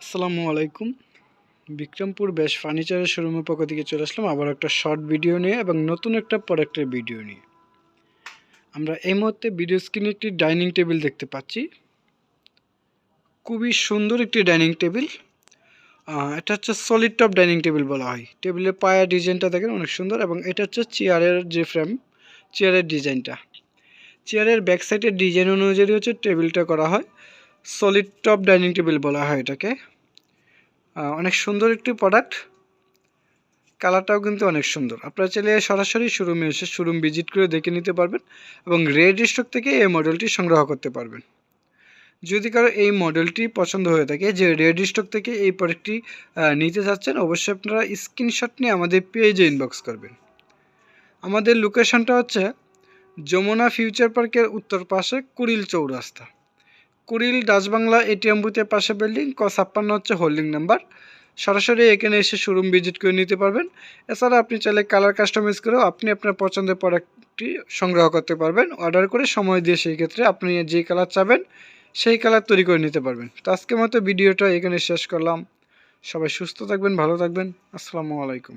আসসালামু আলাইকুম। বিক্রমপুর বেশ ফার্নিচারের শোরুমের পক্ষ থেকে চলে আসলাম আবার একটা শর্ট ভিডিও নিয়ে এবং নতুন একটা প্রোডাক্টের ভিডিও নিয়ে। আমরা এই মুহূর্তে ভিডিও স্ক্রিনে একটি ডাইনিং টেবিল দেখতে পাচ্ছি। খুবই সুন্দর একটি ডাইনিং টেবিল। এটা হচ্ছে সলিড টপ ডাইনিং টেবিল বলা হয়। টেবিলের পায়া ডিজাইনটা দেখেন অনেক সুন্দর এবং এটা হচ্ছে চেয়ারের যে ফ্রেম চেয়ারের ডিজাইনটা। চেয়ারের ব্যাক সাইডের ডিজাইন অনুযায়ী হচ্ছে টেবিলটা করা হয়। সলিড টপ ডাইনিং টেবিল বলা হয় এটাকে। অনেক সুন্দর একটি প্রোডাক্ট কালারটাও কিন্তু অনেক সুন্দর। আপনারা চাইলে সরাসরি শোরুমে এসে শোরুম ভিজিট করে দেখে নিতে পারবেন এবং রেড স্টক থেকে এই মডেলটি সংগ্রহ করতে পারবেন। যদি কারও এই মডেলটি পছন্দ হয়ে থাকে, যে রেড স্টক থেকে এই প্রোডাক্টটি নিতে চাচ্ছেন, অবশ্যই আপনারা স্ক্রিনশট নিয়ে আমাদের পেজে ইনবক্স করবেন। আমাদের লোকেশনটা হচ্ছে যমুনা ফিউচার পার্কের উত্তর পাশে কুড়িল চৌরাস্তা। কুড়িল ডাচবাংলা এটিএম বুথের পাশে বিল্ডিং, ক ছাপ্পান্ন হচ্ছে হোল্ডিং নাম্বার। সরাসরি এখানে এসে শোরুম ভিজিট করে নিতে পারবেন। এছাড়া আপনি চাইলে কালার কাস্টমাইজ করেও আপনি আপনার পছন্দের প্রোডাক্টটি সংগ্রহ করতে পারবেন। অর্ডার করে সময় দিয়ে সেই ক্ষেত্রে আপনি যে কালার চাবেন, সেই কালার তৈরি করে নিতে পারবেন। তো আজকের মতো ভিডিওটা এখানে শেষ করলাম। সবাই সুস্থ থাকবেন, ভালো থাকবেন। আসসালামু আলাইকুম।